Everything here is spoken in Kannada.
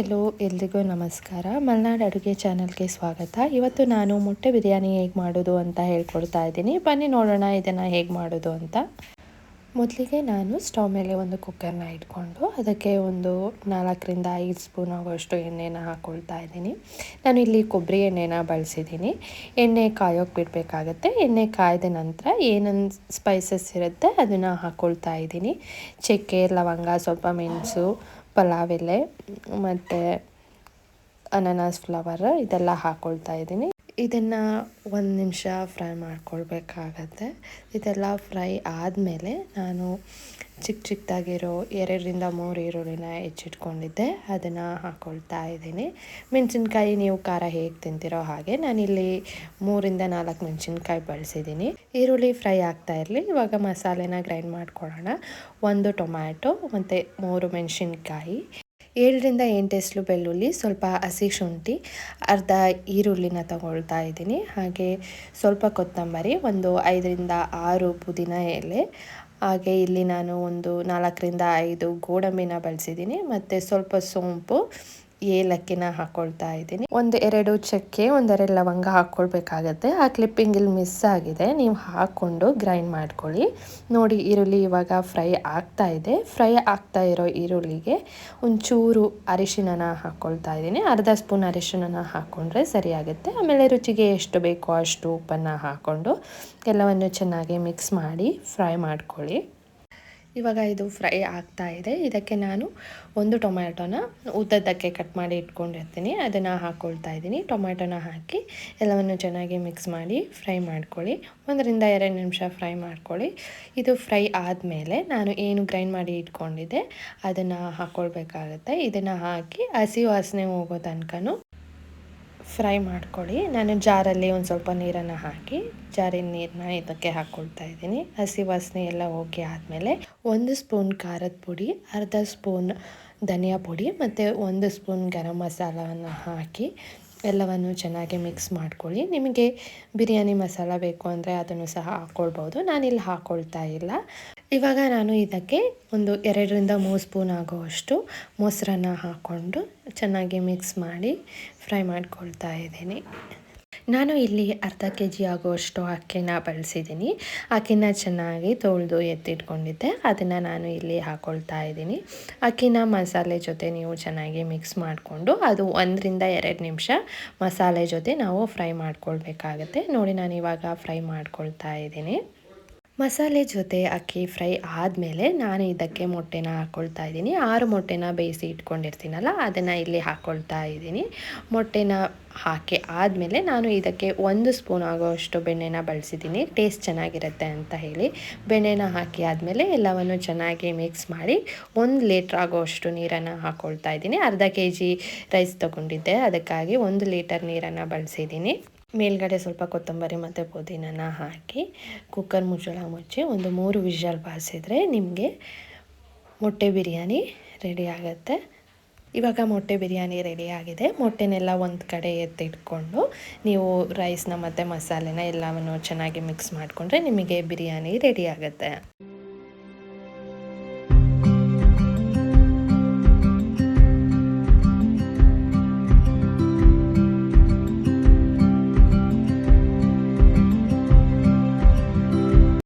ಎಲ್ಲೋ ಎಲ್ರಿಗೂ ನಮಸ್ಕಾರ. ಮಲೆನಾಡು ಅಡುಗೆ ಚಾನಲ್ಗೆ ಸ್ವಾಗತ. ಇವತ್ತು ನಾನು ಮೊಟ್ಟೆ ಬಿರಿಯಾನಿ ಹೇಗೆ ಮಾಡೋದು ಅಂತ ಹೇಳ್ಕೊಡ್ತಾ ಇದ್ದೀನಿ. ಬನ್ನಿ ನೋಡೋಣ ಇದನ್ನು ಹೇಗೆ ಮಾಡೋದು ಅಂತ. ಮೊದಲಿಗೆ ನಾನು ಸ್ಟವ್ ಮೇಲೆ ಒಂದು ಕುಕ್ಕರ್ನ ಇಟ್ಕೊಂಡು ಅದಕ್ಕೆ ಒಂದು ನಾಲ್ಕರಿಂದ ಐದು ಸ್ಪೂನ್ ಆಗುವಷ್ಟು ಎಣ್ಣೆನ ಹಾಕ್ಕೊಳ್ತಾ ಇದ್ದೀನಿ. ನಾನು ಇಲ್ಲಿ ಕೊಬ್ಬರಿ ಎಣ್ಣೆನ ಬಳಸಿದ್ದೀನಿ. ಎಣ್ಣೆ ಕಾಯೋಕೆ ಬಿಡಬೇಕಾಗತ್ತೆ. ಎಣ್ಣೆ ಕಾಯ್ದ ನಂತರ ಏನೊಂದು ಸ್ಪೈಸಸ್ ಇರುತ್ತೆ ಅದನ್ನು ಹಾಕ್ಕೊಳ್ತಾ ಇದ್ದೀನಿ. ಚಕ್ಕೆ, ಲವಂಗ, ಸ್ವಲ್ಪ ಮೆಣಸು ಪಲಾವ್ ಎಲೆ ಮತ್ತು ಅನಾನಸ್ ಫ್ಲವರ್ ಇದೆಲ್ಲ ಹಾಕ್ಕೊಳ್ತಾ ಇದ್ದೀನಿ. ಇದನ್ನು ಒಂದು ನಿಮಿಷ ಫ್ರೈ ಮಾಡ್ಕೊಳ್ಬೇಕಾಗತ್ತೆ. ಇದೆಲ್ಲ ಫ್ರೈ ಆದಮೇಲೆ ನಾನು ಚಿಕ್ಕ ಚಿಕ್ಕದಾಗಿರೋ ಎರಡರಿಂದ ಮೂರು ಈರುಳ್ಳಿನ ಹೆಚ್ಚಿಟ್ಕೊಂಡಿದ್ದೆ. ಅದನ್ನು ಹಾಕ್ಕೊಳ್ತಾ ಇದ್ದೀನಿ. ಮೆಣಸಿನ್ಕಾಯಿ ನೀವು ಖಾರ ಹೇಗೆ ತಿಂತಿರೋ ಹಾಗೆ ನಾನಿಲ್ಲಿ ಮೂರಿಂದ ನಾಲ್ಕು ಮೆಣಸಿನ್ಕಾಯಿ ಬಳಸಿದ್ದೀನಿ. ಈರುಳ್ಳಿ ಫ್ರೈ ಆಗ್ತಾ ಇರಲಿ. ಇವಾಗ ಮಸಾಲೆನ ಗ್ರೈಂಡ್ ಮಾಡ್ಕೊಳ್ಳೋಣ. ಒಂದು ಟೊಮ್ಯಾಟೊ ಮತ್ತು ಮೂರು ಮೆಣಸಿನ್ಕಾಯಿ. ಏಳರಿಂದ ಎಂಟೆಸ್ಲು ಬೆಳ್ಳುಳ್ಳಿ, ಸ್ವಲ್ಪ ಹಸಿ ಶುಂಠಿ, ಅರ್ಧ ಈರುಳ್ಳಿನ ತಗೊಳ್ತಾ ಇದ್ದೀನಿ. ಹಾಗೆ ಸ್ವಲ್ಪ ಕೊತ್ತಂಬರಿ, ಒಂದು ಐದರಿಂದ ಆರು ಪುದೀನ ಎಲೆ. ಹಾಗೆ ಇಲ್ಲಿ ನಾನು ಒಂದು ನಾಲ್ಕರಿಂದ ಐದು ಗೋಡಂಬಿನ ಬಳಸಿದ್ದೀನಿ. ಮತ್ತು ಸ್ವಲ್ಪ ಸೋಂಪು ಏಲಕ್ಕಿನ ಹಾಕೊಳ್ತಾ ಇದ್ದೀನಿ. ಒಂದು ಎರಡು ಚಕ್ಕೆ, ಒಂದೆರಡು ಲವಂಗ ಹಾಕ್ಕೊಳ್ಬೇಕಾಗತ್ತೆ ಆ ಕ್ಲಿಪ್ಪಿಂಗ್ ಇಲ್ಲಿ ಮಿಸ್ ಆಗಿದೆ. ನೀವು ಹಾಕ್ಕೊಂಡು ಗ್ರೈಂಡ್ ಮಾಡ್ಕೊಳ್ಳಿ. ನೋಡಿ, ಈರುಳ್ಳಿ ಇವಾಗ ಫ್ರೈ ಆಗ್ತಾ ಇದೆ. ಫ್ರೈ ಆಗ್ತಾ ಇರೋ ಈರುಳ್ಳಿಗೆ ಒಂಚೂರು ಅರಿಶಿಣನ ಹಾಕ್ಕೊಳ್ತಾ ಇದ್ದೀನಿ. ಅರ್ಧ ಸ್ಪೂನ್ ಅರಿಶಿಣನ ಹಾಕ್ಕೊಂಡ್ರೆ ಸರಿಯಾಗುತ್ತೆ. ಆಮೇಲೆ ರುಚಿಗೆ ಎಷ್ಟು ಬೇಕೋ ಅಷ್ಟು ಉಪ್ಪನ್ನು ಹಾಕ್ಕೊಂಡು ಎಲ್ಲವನ್ನು ಚೆನ್ನಾಗಿ ಮಿಕ್ಸ್ ಮಾಡಿ ಫ್ರೈ ಮಾಡ್ಕೊಳ್ಳಿ. ಇವಾಗ ಇದು ಫ್ರೈ ಆಗ್ತಾ ಇದೆ. ಇದಕ್ಕೆ ನಾನು ಒಂದು ಟೊಮ್ಯಾಟೊನ ಉದ್ದದ್ದಕ್ಕೆ ಕಟ್ ಮಾಡಿ ಇಟ್ಕೊಂಡಿರ್ತೀನಿ. ಅದನ್ನು ಹಾಕ್ಕೊಳ್ತಾ ಇದ್ದೀನಿ. ಟೊಮ್ಯಾಟೊನ ಹಾಕಿ ಎಲ್ಲವನ್ನು ಚೆನ್ನಾಗಿ ಮಿಕ್ಸ್ ಮಾಡಿ ಫ್ರೈ ಮಾಡ್ಕೊಳ್ಳಿ. ಒಂದರಿಂದ ಎರಡು ನಿಮಿಷ ಫ್ರೈ ಮಾಡ್ಕೊಳ್ಳಿ. ಇದು ಫ್ರೈ ಆದಮೇಲೆ ನಾನು ಏನು ಗ್ರೈಂಡ್ ಮಾಡಿ ಇಟ್ಕೊಂಡಿದ್ದೆ ಅದನ್ನು ಹಾಕ್ಕೊಳ್ಬೇಕಾಗತ್ತೆ ಇದನ್ನು ಹಾಕಿ ಹಸಿ ವಾಸನೆ ಹೋಗೋ ತನಕನೂ ಫ್ರೈ ಮಾಡ್ಕೊಳ್ಳಿ. ನಾನು ಜಾರಲ್ಲಿ ಒಂದು ಸ್ವಲ್ಪ ನೀರನ್ನು ಹಾಕಿ, ಜಾರಿನ ನೀರನ್ನ ಇದಕ್ಕೆ ಹಾಕ್ಕೊಳ್ತಾ ಇದ್ದೀನಿ. ಹಸಿ ವಾಸನೆ ಎಲ್ಲ ಹೋಗಿ ಆದಮೇಲೆ ಒಂದು ಸ್ಪೂನ್ ಖಾರದ ಪುಡಿ, ಅರ್ಧ ಸ್ಪೂನ್ ಧನಿಯಾ ಪುಡಿ ಮತ್ತು ಒಂದು ಸ್ಪೂನ್ ಗರಂ ಮಸಾಲವನ್ನು ಹಾಕಿ ಎಲ್ಲವನ್ನು ಚೆನ್ನಾಗಿ ಮಿಕ್ಸ್ ಮಾಡ್ಕೊಳ್ಳಿ. ನಿಮಗೆ ಬಿರಿಯಾನಿ ಮಸಾಲ ಬೇಕು ಅಂದರೆ ಅದನ್ನು ಸಹ ಹಾಕ್ಕೊಳ್ಬೋದು. ನಾನಿಲ್ಲಿ ಹಾಕ್ಕೊಳ್ತಾ ಇಲ್ಲ. ಇವಾಗ ನಾನು ಇದಕ್ಕೆ ಒಂದು ಎರಡರಿಂದ ಮೂರು ಸ್ಪೂನ್ ಆಗುವಷ್ಟು ಮೊಸರನ್ನ ಹಾಕ್ಕೊಂಡು ಚೆನ್ನಾಗಿ ಮಿಕ್ಸ್ ಮಾಡಿ ಫ್ರೈ ಮಾಡ್ಕೊಳ್ತಾ ಇದ್ದೀನಿ. ನಾನು ಇಲ್ಲಿ ಅರ್ಧ ಕೆ ಜಿ ಆಗುವಷ್ಟು ಅಕ್ಕಿನ ಬಳಸಿದ್ದೀನಿ. ಅಕ್ಕಿನ ಚೆನ್ನಾಗಿ ತೊಳೆದು ಎತ್ತಿಟ್ಕೊಂಡಿದ್ದೆ. ಅದನ್ನು ನಾನು ಇಲ್ಲಿ ಹಾಕ್ಕೊಳ್ತಾ ಇದ್ದೀನಿ. ಅಕ್ಕಿನ ಮಸಾಲೆ ಜೊತೆ ನೀವು ಚೆನ್ನಾಗಿ ಮಿಕ್ಸ್ ಮಾಡಿಕೊಂಡು ಅದು ಒಂದರಿಂದ ಎರಡು ನಿಮಿಷ ಮಸಾಲೆ ಜೊತೆ ನಾವು ಫ್ರೈ ಮಾಡ್ಕೊಳ್ಬೇಕಾಗತ್ತೆ. ನೋಡಿ ನಾನು ಇವಾಗ ಫ್ರೈ ಮಾಡ್ಕೊಳ್ತಾ ಇದ್ದೀನಿ. ಮಸಾಲೆ ಜೊತೆ ಅಕ್ಕಿ ಫ್ರೈ ಆದಮೇಲೆ ನಾನು ಇದಕ್ಕೆ ಮೊಟ್ಟೆನ ಹಾಕ್ಕೊಳ್ತಾ ಇದ್ದೀನಿ. ಆರು ಮೊಟ್ಟೆನ ಬೇಯಿಸಿ ಇಟ್ಕೊಂಡಿರ್ತೀನಲ್ಲ, ಅದನ್ನು ಇಲ್ಲಿ ಹಾಕ್ಕೊಳ್ತಾ ಇದ್ದೀನಿ. ಮೊಟ್ಟೆನ ಹಾಕಿ ಆದಮೇಲೆ ನಾನು ಇದಕ್ಕೆ ಒಂದು ಸ್ಪೂನ್ ಆಗೋಷ್ಟು ಬೆಣ್ಣೆನ ಬಳಸಿದ್ದೀನಿ. ಟೇಸ್ಟ್ ಚೆನ್ನಾಗಿರುತ್ತೆ ಅಂತ ಹೇಳಿ ಬೆಣ್ಣೆನ ಹಾಕಿ ಆದಮೇಲೆ ಎಲ್ಲವನ್ನು ಚೆನ್ನಾಗಿ ಮಿಕ್ಸ್ ಮಾಡಿ ಒಂದು ಲೀಟ್ರ್ ಆಗೋಷ್ಟು ನೀರನ್ನು ಹಾಕ್ಕೊಳ್ತಾ ಇದ್ದೀನಿ. ಅರ್ಧ ಕೆ ಜಿ ರೈಸ್ ತೊಗೊಂಡಿದ್ದೆ, ಅದಕ್ಕಾಗಿ ಒಂದು ಲೀಟರ್ ನೀರನ್ನು ಬಳಸಿದ್ದೀನಿ. ಮೇಲ್ಗಡೆ ಸ್ವಲ್ಪ ಕೊತ್ತಂಬರಿ ಮತ್ತು ಪುದೀನನ ಹಾಕಿ ಕುಕ್ಕರ್ ಮುಚ್ಚಳ ಮುಚ್ಚಿ ಒಂದು ಮೂರು ವಿಷಲ್ ಬಾರಿಸಿದ್ರೆ ನಿಮಗೆ ಮೊಟ್ಟೆ ಬಿರಿಯಾನಿ ರೆಡಿ ಆಗುತ್ತೆ. ಇವಾಗ ಮೊಟ್ಟೆ ಬಿರಿಯಾನಿ ರೆಡಿ ಆಗಿದೆ. ಮೊಟ್ಟೆನೆಲ್ಲ ಒಂದು ಕಡೆ ಎತ್ತಿಟ್ಕೊಂಡು ನೀವು ರೈಸ್ನ ಮತ್ತು ಮಸಾಲೆನ ಎಲ್ಲವನ್ನು ಚೆನ್ನಾಗಿ ಮಿಕ್ಸ್ ಮಾಡಿಕೊಂಡ್ರೆ ನಿಮಗೆ ಬಿರಿಯಾನಿ ರೆಡಿ ಆಗುತ್ತೆ.